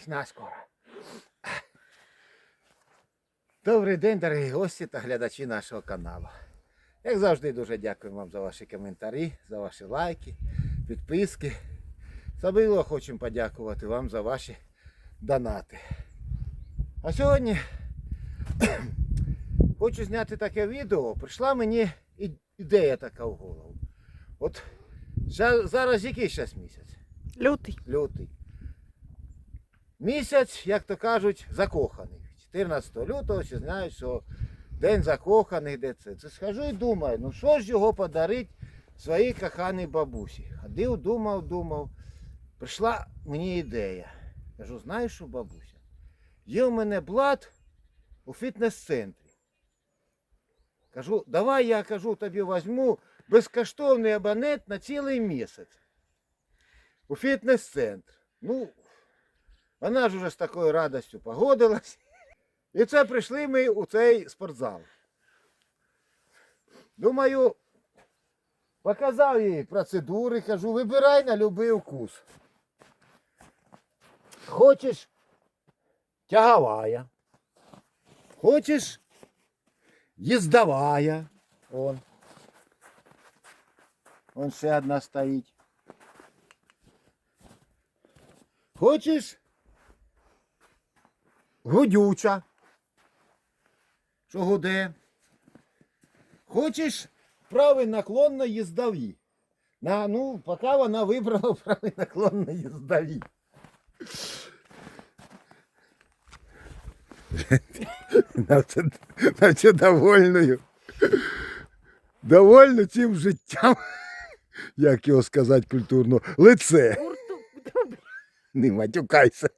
Весна скоро. Добрий день, дорогі гості та глядачі нашого каналу. Як завжди, дуже дякую вам за ваші коментарі, за ваші лайки, підписки. Особливо хочемо подякувати вам за ваші донати. А сьогодні хочу зняти таке відео. Прийшла мені ідея така в голову. От зараз який зараз місяць? Лютий. лютий. Місяць, як то кажуть, закоханий. 14 лютого всі знають, що день закоханий, де це. Це схожу і думаю, ну що ж його подарити своїй коханій бабусі. Ходив, думав, думав. Прийшла мені ідея. Кажу, знаєш що, бабуся? Є у мене блат у фітнес-центрі. Кажу, давай я кажу, тобі візьму безкоштовний абонент на цілий місяць у фітнес-центр. Ну, вона ж уже з такою радістю погодилась. І це прийшли ми у цей спортзал. Думаю, показав їй процедури, кажу, вибирай на будь-який вкус. Хочеш тяговая. Хочеш їздовая. Он. Он ще одна стоїть. Хочеш гудюча, що гуде. Хочеш правий наклонно їздові. На, ну, поки вона вибрала правий наклонно їздові. Навче довольною. Довольно цим життям, як його сказати культурно, лице. Не матюкайся.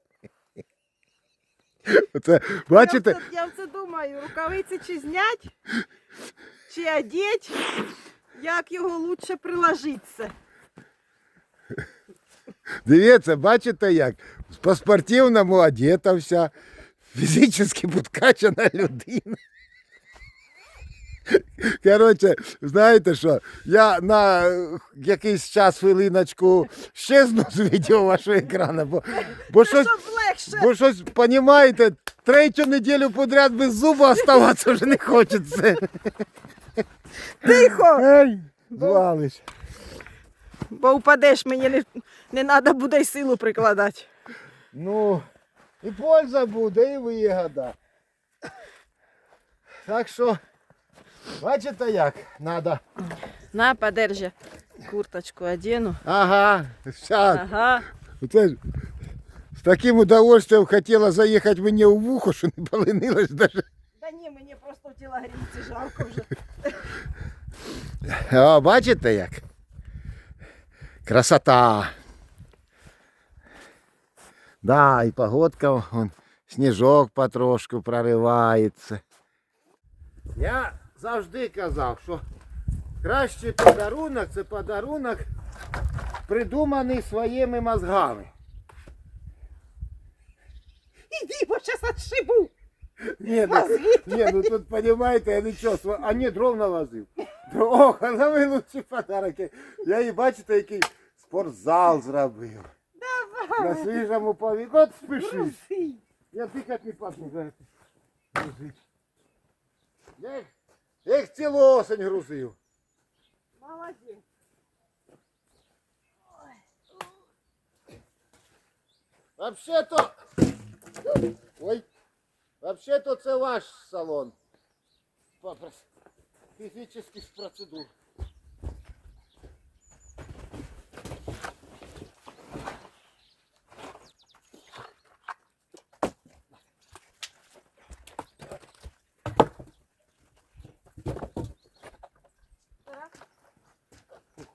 Оце, бачите, Я, все, я все думаю, рукавиці чи знять, чи одіть, як його лучше приложитися. дивіться, бачите як? По-спортивному одета вся, фізично підкачана людина. Коротше, знаєте що, я на якийсь час хвилиночку щезну з відео вашого екрану, бо, бо щось. Бо щось, понімаєте, третю неділю подряд без зуба оставатися вже не хочеться. Тихо! Ей, звалиш. Бо впадеш, мені не, не треба буде й силу прикладати. Ну, і польза буде, і вигода. Так що, бачите як, надо. На, подержи. Курточку одену. Ага, сейчас. Ага. Оце ж з таким удовольствием хотіла заїхати мені у вухо, що не поленилась даже. Та ні, мені просто в тілогрійці жалко вже. О, бачите як? Красота. Да, і погодка, вон, сніжок потрошку проривається. Я завжди казав, що кращий подарунок це подарунок, придуманий своїми мозгами. Іди, бо зараз отшибу. Ні, ну, ні, ну тут розумієте, я нічого, а ні, дров налазив. Ох, а самий лучший подарок. Я і бачите, який спортзал зробив. На свіжому повітрі. От спіши. Руси. Я дихати не пахну це. Я їх, цілу осень грузив. Молодець. Вообще-то. Ой. Вообще-то це ваш салон. Попрос. Фізичних процедур.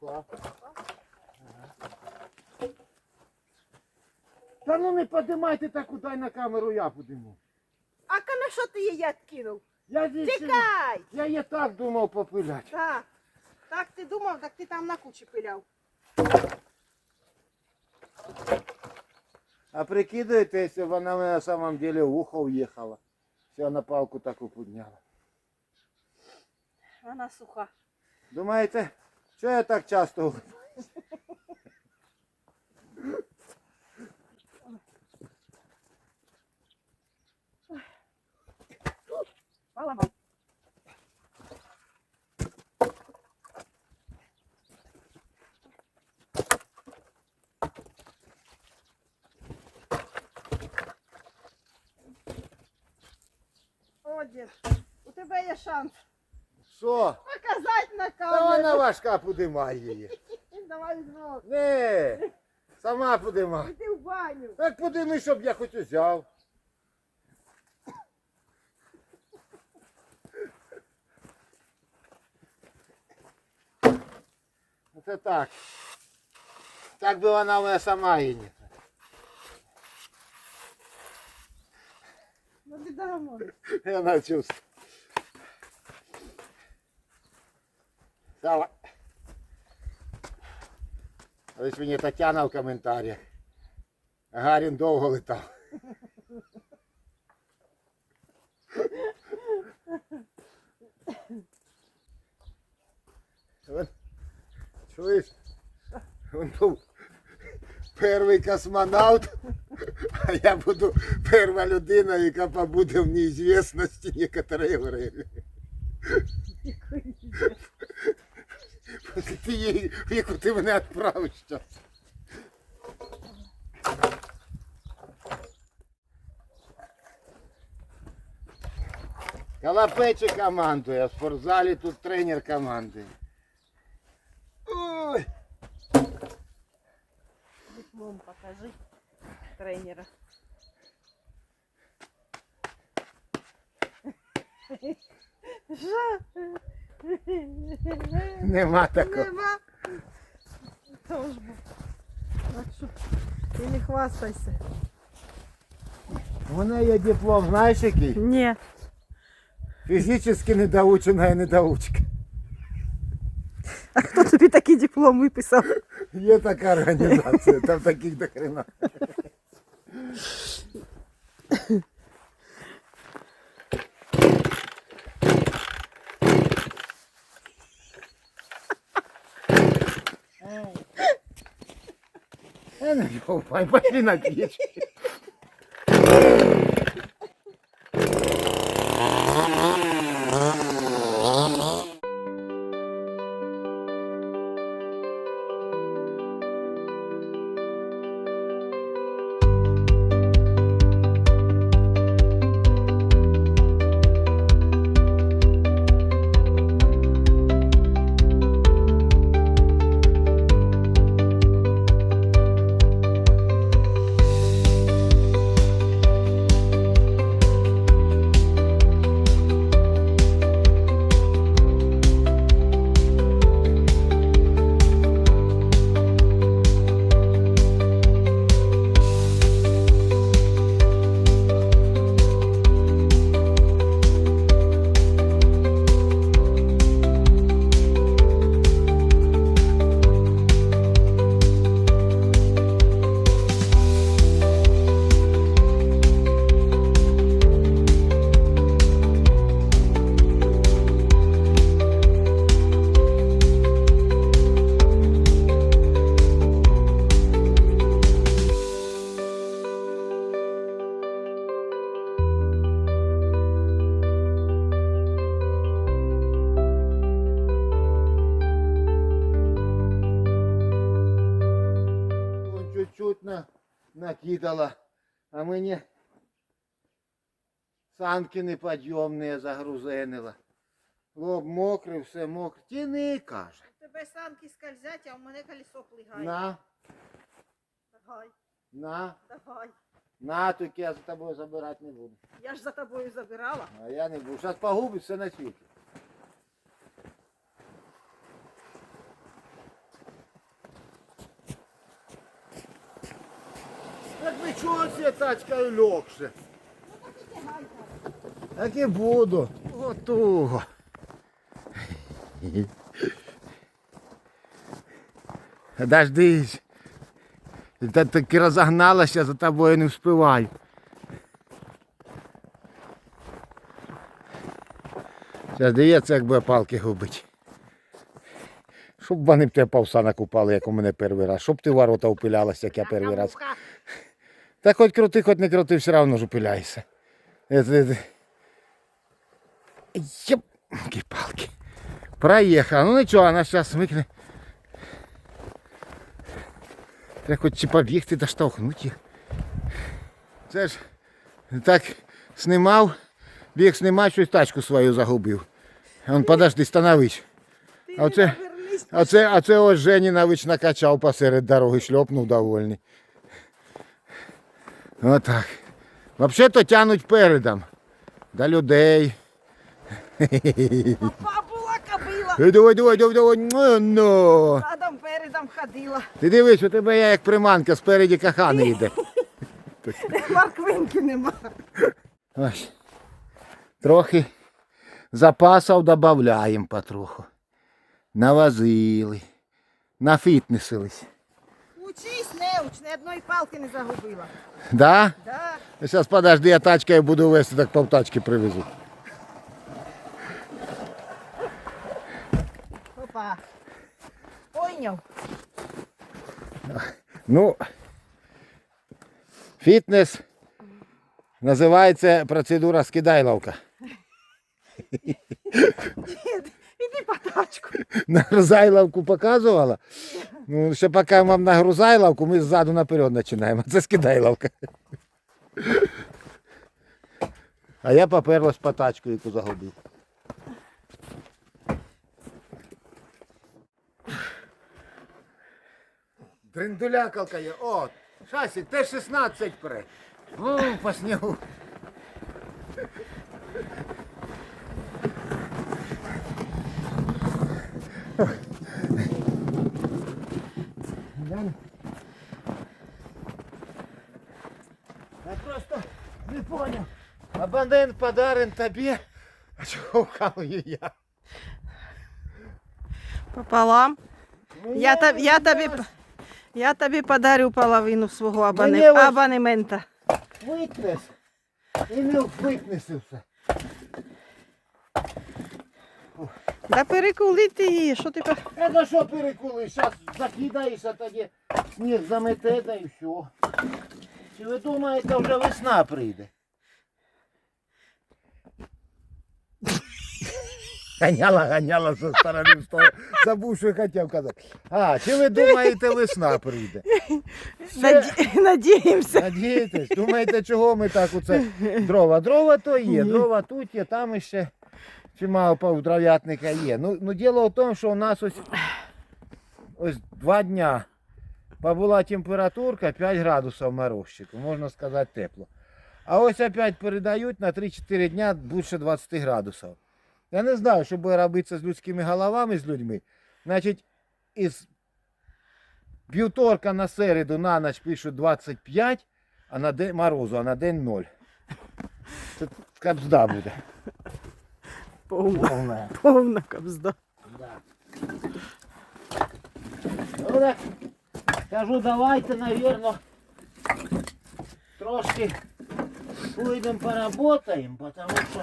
Пухла. Та ну не подимайте так, дай на камеру я подиму. А на що ти її відкинув? Я здесь ще- Тікай! Я і так думав попиляти. Так. Так ти думав, так ти там на кучі пиляв. А прикидуєте, якщо вона мене на самом деле в ухо уїхала. Все на палку таку підняла. Вона суха. Думаєте, Що я так часто Голова. О, у тебя есть шанс. Що? показати на Та вона камеру. важка подимай її. Давай знов. Не, сама подимай. Іди в баню. Так подими, щоб я хоч узяв. Оце так. Так би вона в мене сама і не. Ну віддамо. Я навчився. Давай. Ось мені Тетяна в коментарях. Гарін довго летав. Вон, Чуєш? Він був перший космонавт, а я буду перша людина, яка побуде в неізвісності некоторе время. Ти її, в яку ти мене відправиш зараз. Калапечі командує, а в спортзалі тут тренер командує. Ой! Диплом покажи тренера. Жа. Нема такого. Нема. Тож бо. Так що ти не хвастайся. У мене є диплом, знаєш який? Ні. Фізично недоучена недоучка. А хто тобі такий диплом виписав? Є така організація, там таких до хрена. Е, ну, йопай, пошли на піч. Накидала, а мені санки неподйомні загрузенила. Лоб мокрий, все мокре. Тіни, каже. Тебе санки скользять, а у мене колесо плигає. На, Давай, на, давай. на, тільки я за тобою забирати не буду. Я ж за тобою забирала. А я не буду. Зараз погубить все на світі. Чого цією тачкою легше? Так і буду. Отуго. Дождись. Та таки розогналася, за тобою не вспіваю. Зараз дивіться, як буде палки губить. Щоб вони б тебе павса накупали, як у мене перший раз. Щоб ти ворота упилялася, як я перший раз. Та хоч крути, хоч не крути, все одно ж. Е, це- це- Єпки палки. Проїхав. Ну нічого, вона зараз смикне. Треба хоч чи побігти, да штовхнути їх. Це ж так знімав, біг знімав, щось тачку свою загубив. Он подожди, становись. А оце- А це, а це ось Женінович накачав посеред дороги, шльопнув довольний. Отак. Взагалі-то тянуть передом. До людей. Папа була кобила. Давай, давай, давай, давай. Ну, ну. Задом передом ходила. Ти дивись, у тебе я як приманка, спереді кахани йде. Морквинки нема. Ось. Трохи запасів додаємо потроху. Навозили. Нафітнесились. Неуч, ні одної палки не загубила. Да? Да. Зараз подожди, я тачкою буду вести, так повтачки привезу. Опа. Пойняв. Ну, фітнес називається процедура скидайловка. Іди по тачку. Нагрузайловку показувала. Ну, ще поки вам нагрузайловку, ми ззаду наперед починаємо. Це скидайловка. А я поперлась по тачку, яку загубив. Дрендулякалка є. О, шасик, Т-16 пре. Ну, по снігу. Я, я просто не понял. Абонент подарен тобі, а чого вкалую я? Пополам. Ну, Я, тоб- я, тобі, я тобі подарю половину свого абоне... Мені ось- абонемента. Витнес. І не витнесився. Да перекулити її, що ти... пер- ну що перекули? Зараз закидаєшся тоді, сніг замете та і все. Чи ви думаєте, вже весна прийде? Ганяла, ганяла зі сторони в сторону. Забув, що хотів казати. А, чи ви думаєте, весна прийде? Наді... Надіємося. Надієтесь? Думаєте, чого ми так оце дрова? Дрова то є, дрова тут є, там іще чимало павдров'ятника є. Ну, ну діло в тому, що у нас ось, ось два дня побула температурка 5 градусів морозчику, можна сказати тепло. А ось опять передають на 3-4 дня більше 20 градусів. Я не знаю, що буде робитися з людськими головами, з людьми. Значить, із Вівторка на середу на ніч пишуть 25, а на день морозу, а на день 0. Це капзда буде. Повна, Повна. повна кобзда. Да. Ну так, кажу, давайте, навірно, трошки пойдемо поработаємо, тому що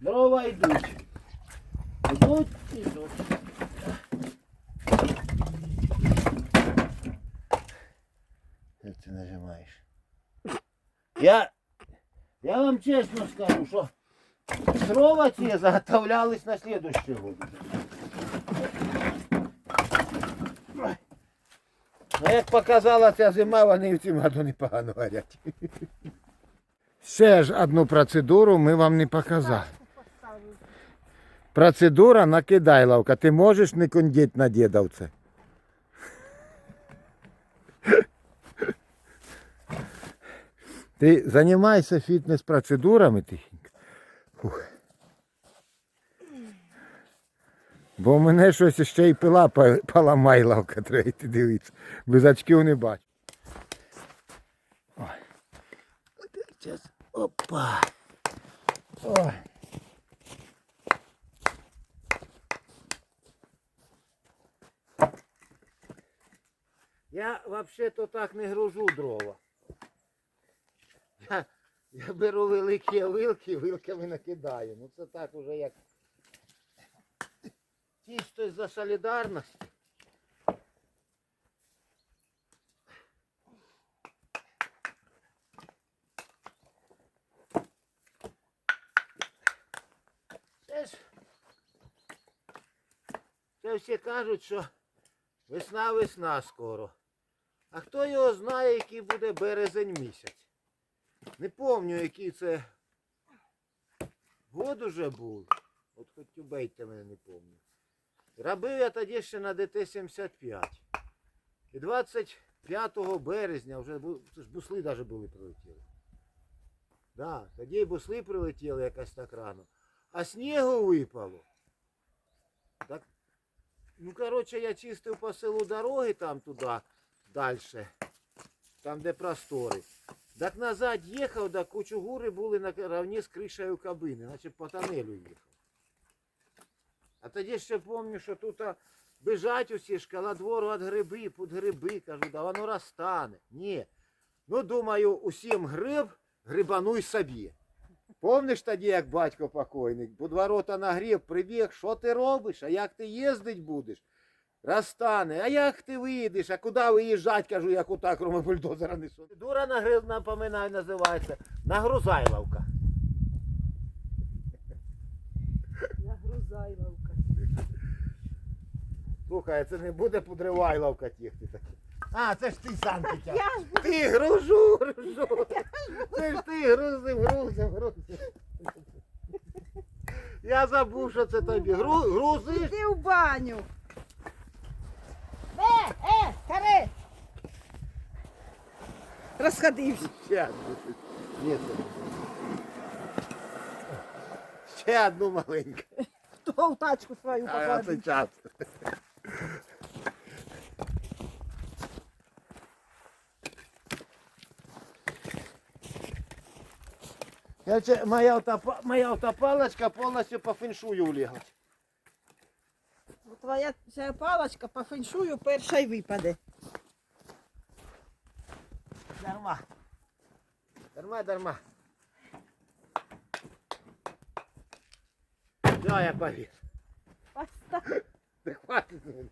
дрова йдуть. Йдуть, йдуть. Як ти нажимаєш? Я, я вам чесно скажу, що дрова ці заготовлялись на следующий год. Ой. Ну, як показала ця зима, вони в цьому году непогано горять. Ще ж одну процедуру ми вам не показали. Процедура накидайловка. Ти можеш не кондіть на дідовце? Ти займайся фітнес-процедурами тихенько. Фух. Бо в мене щось ще й пила поламайлавка, треба йти дивитися. Без очків не бачу. Ой. Опа. Ой. Я взагалі-то так не гружу дрова. Я, я беру великі вилки, вилками накидаю. Ну це так уже як чисто за солідарність. Це всі кажуть, що весна-весна скоро. А хто його знає, який буде березень місяць. Не пам'ятаю, який це год уже був. От хоч убейте мене не пам'ятаю. Робив я тоді ще на ДТ-75. І 25 березня вже це ж бусли навіть були прилетіли. Да, тоді і бусли прилетіли якось так рано. А снігу випало. Так, ну, коротше, я чистив по селу дороги там туди, далі, там де простори. Так назад їхав, так кучугури були на равні з кришею кабини, наче по тоннелю їхав. А тоді ще пам'ятаю, що тут біжать усі коло двору від гриби, під гриби, кажу, да воно розтане. Ні. Ну, думаю, усім гриб, грибануй собі. Помниш тоді, як батько покойний, під ворота нагріб, прибіг, що ти робиш, а як ти їздить будеш? Розтане, а як ти виїдеш, а куди виїжджать, кажу, як отак, кроме бульдозера несу. Дура нагриб, напоминаю, називається. Нагрузайловка. Нагрузайловка. Слухай, це не буде пудривайловка тігти таки. А, це ж ти сам тітя. Я ж Ти гружу, гружу. Це ж ти грузив, грузив, грузив. Я забув, що це тобі. Гру, грузиш? Іди в баню. Е, е, каре. Розходився. Ще одну. Ні, це не. Ще одну маленьку. Хто в тачку свою А це покладе? час. Короче, моя, моя автопалочка полностью по феншую улегла. Твоя ця палочка по феншую перша й випаде. Дарма. Дарма, дарма. Да, я повис. Постав. Да хватит. мене.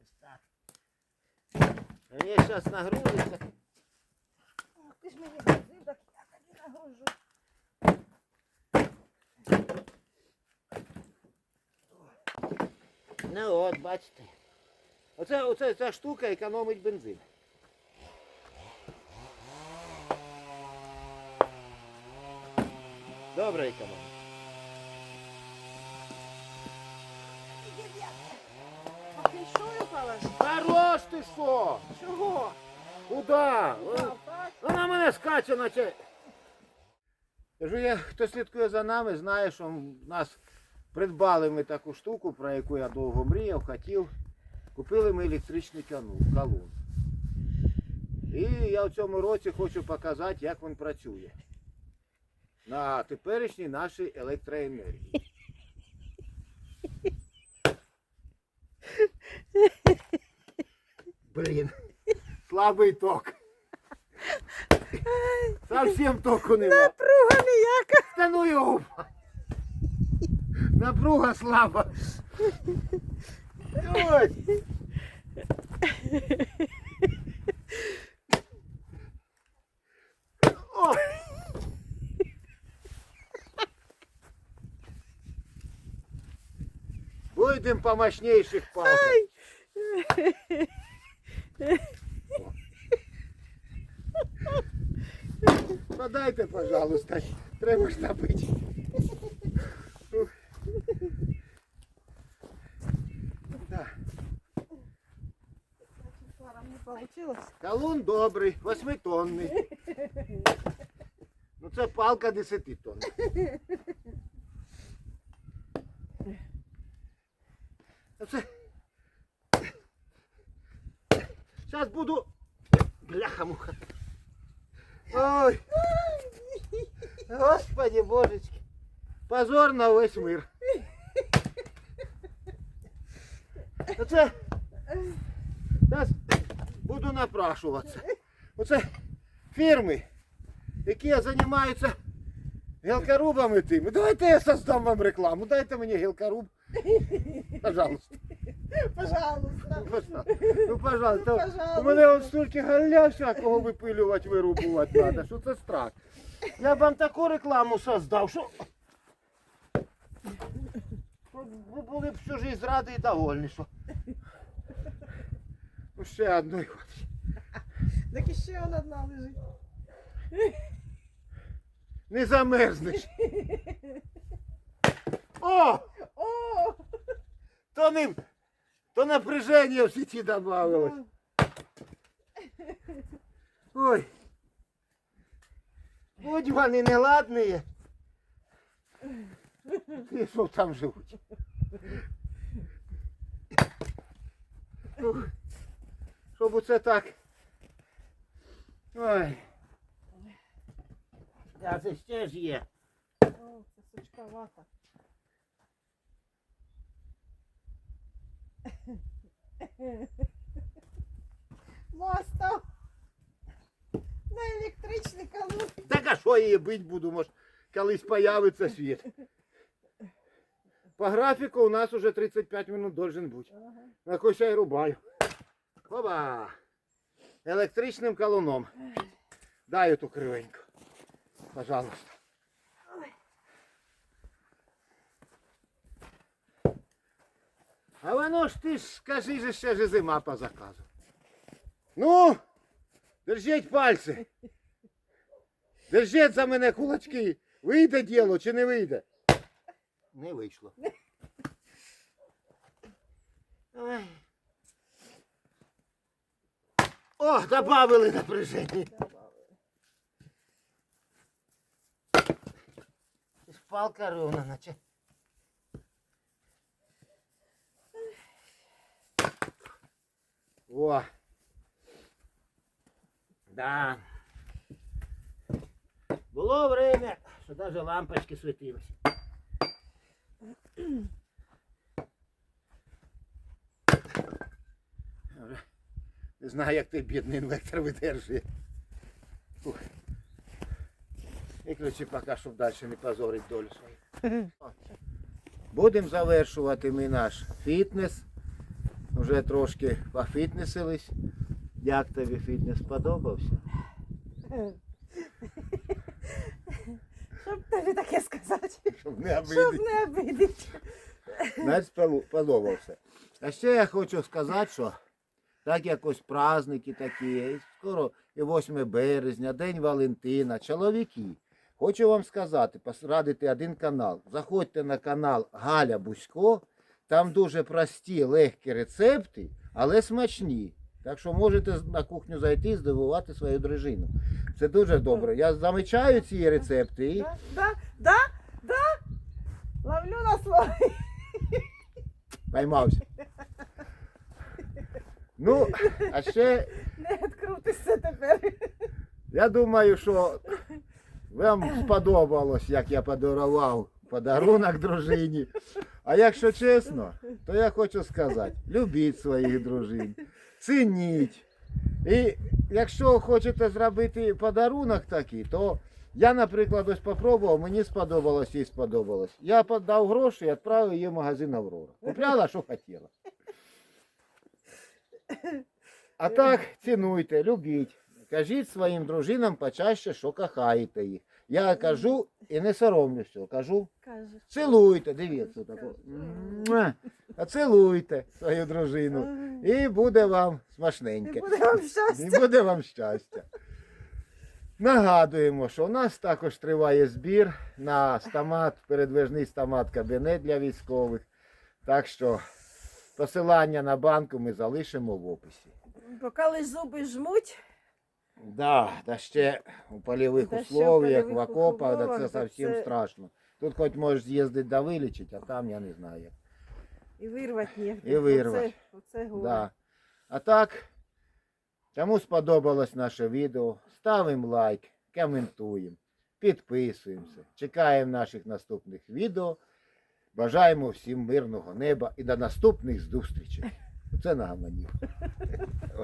Ось так. Мені так я тобі нагружу. Ну от, бачите. Оце, оце ця штука економить бензин. Добре економить. Хорош ти що? Чого? Куда? Вона мене скаче, наче. Кажу, я, хто слідкує за нами, знає, що в нас придбали ми таку штуку, про яку я довго мріяв, хотів. Купили ми електричний калун. І я в цьому році хочу показати, як він працює. На теперішній нашій електроенергії. Блін, слабий ток. Совсем току нема. Напруга ніяка. Та ну його. Напруга слаба. Ось. О! Будем по мощнейших палках. Подайте, пожалуйста. Треба ж набити. Да. Калун добрий, восьмитонний. Ну це палка 10 тонн. Оце. Зараз буду. Бляха-муха. Ой. Господи божечки. Позор на весь мир. Оце. Зараз буду напрашуватися. Оце фірми, які займаються гілкорубами тими. Давайте я создам вам рекламу. Дайте мені гілкоруб. Пожалуйста. Пожалуйста. Ну, пожалуйста. У Пожалуйста. мене от стільки галля всякого випилювати, вирубувати треба, що це страх. Я б вам таку рекламу создав, що. Ви були б всю життя раді і довольні, що. Ну, ще одної одну. Так іще вона одна лежить. Не замерзнеш. О! О! То не. То напряження в сеті добавилось. Ой. Будь вони неладні. І що там живуть? Ух. Щоб оце так. Ой. А це ще ж є. О, це сучковата. Мостов. На електричний калу. Так а що її бить буду, може, колись появиться світ. По графіку у нас уже 35 минут должен бути. На якось я рубаю. Оба! Електричним колуном. Дай эту кривеньку. Пожалуйста. А воно ж ти ж скажи же ще ж зима по заказу. Ну, держіть пальці. Держіть за мене кулачки. Вийде діло чи не вийде? Не вийшло. Ой. О, добавили напряження. Палка ровна, наче. О. Да. Було время, що навіть лампочки світились. Не знаю, як той бідний інвектор видержує. Ух. Виключи поки, щоб далі не позорить долю свою. Будемо завершувати ми наш фітнес. Вже трошки пофітнесились. Як тобі фітнес сподобався? Щоб тобі таке сказати. Щоб не Щоб обидіти. не обидіти. Навіть сподо- А ще я хочу сказати, що так як ось праздники такі, скоро і 8 березня, День Валентина, чоловіки. Хочу вам сказати, порадити один канал. Заходьте на канал Галя Бусько, там дуже прості, легкі рецепти, але смачні. Так що можете на кухню зайти і здивувати свою дружину. Це дуже добре. Я замічаю ці рецепти і Да, да, да, да. Ловлю на слово. поймався. Ну, а ще Не відкрутися тепер. Я думаю, що вам сподобалось, як я подарував подарунок дружині. А якщо чесно, то я хочу сказати, любіть своїх дружин, цініть. І якщо хочете зробити подарунок такий, то я, наприклад, ось попробував, мені сподобалось, їй сподобалось. Я подав гроші і відправив її в магазин Аврора. Купляла, що хотіла. А так, цінуйте, любіть. Кажіть своїм дружинам почаще, що кохаєте їх. Я кажу і не соромлюсь цього, кажу, Каже. цілуйте, дивіться тако. Муа. А цілуйте свою дружину. І буде вам І смачненьке. буде вам І щастя. буде вам щастя. Нагадуємо, що у нас також триває збір на стомат, передвижний стомат кабінет для військових. Так що посилання на банку ми залишимо в описі. Бо коли зуби жмуть, Да, да ще у польових Да ще в условиях, в окопах, да умовах, це зовсім це- страшно. Тут хоч можеш з'їздити да вилічити, а там я не знаю. як. і вирвати нігде. І вирвать. Оце, оце. Да. А так, кому сподобалось наше відео, ставимо лайк, коментуємо, підписуємося, чекаємо наших наступних відео. Бажаємо всім мирного неба і до наступних зустрічей. Це на гаманів.